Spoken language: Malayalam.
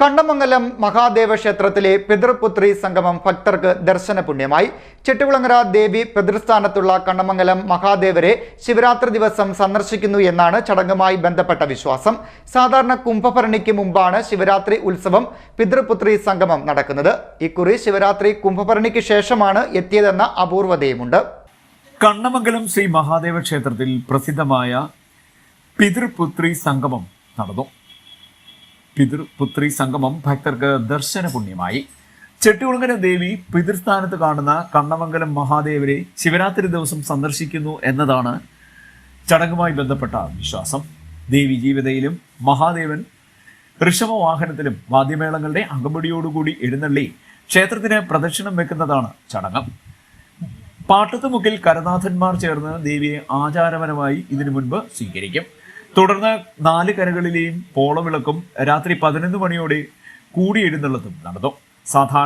കണ്ണമംഗലം മഹാദേവ ക്ഷേത്രത്തിലെ പിതൃപുത്രി സംഗമം ഭക്തർക്ക് ദർശന പുണ്യമായി ചെട്ടുകുളങ്ങര ദേവി പിതൃസ്ഥാനത്തുള്ള കണ്ണമംഗലം മഹാദേവരെ ശിവരാത്രി ദിവസം സന്ദർശിക്കുന്നു എന്നാണ് ചടങ്ങുമായി ബന്ധപ്പെട്ട വിശ്വാസം. സാധാരണ കുംഭഭരണിക്ക് മുമ്പാണ് ശിവരാത്രി ഉത്സവം പിതൃപുത്രി സംഗമം നടക്കുന്നത്. ഇക്കുറി ശിവരാത്രി കുംഭഭരണിക്ക് ശേഷമാണ് എത്തിയതെന്ന അപൂർവതയുമുണ്ട്. കണ്ണമംഗലം ശ്രീ മഹാദേവ ക്ഷേത്രത്തിൽ പ്രസിദ്ധമായ പിതൃപുത്രി സംഗമം നടന്നു. പിതൃപുത്രി സംഗമം ഭക്തർക്ക് ദർശന പുണ്യമായി ചെട്ടികുളങ്ങര ദേവി പിതൃസ്ഥാനത്ത് കാണുന്ന കണ്ണമംഗലം മഹാദേവരെ ശിവരാത്രി ദിവസം സന്ദർശിക്കുന്നു എന്നതാണ് ചടങ്ങുമായി ബന്ധപ്പെട്ട വിശ്വാസം. ദേവി ജീവിതയിലും മഹാദേവൻ ഋഷഭവാഹനത്തിലും വാദ്യമേളങ്ങളുടെ അകമ്പടിയോടുകൂടി എഴുന്നള്ളി ക്ഷേത്രത്തിന് പ്രദക്ഷിണം വെക്കുന്നതാണ് ചടങ്ങ്. പാട്ടത്തുമുക്കിൽ കരനാഥന്മാർ ചേർന്ന് ദേവിയെ ആചാരപരമായി ഇതിനു മുൻപ് സ്വീകരിക്കും. തുടർന്ന് നാല് കരകളിലെയും പോളവിളക്കും രാത്രി പതിനൊന്ന് മണിയോടെ കൂടി എഴുന്നള്ളത്തും നടന്നു. സാധാരണ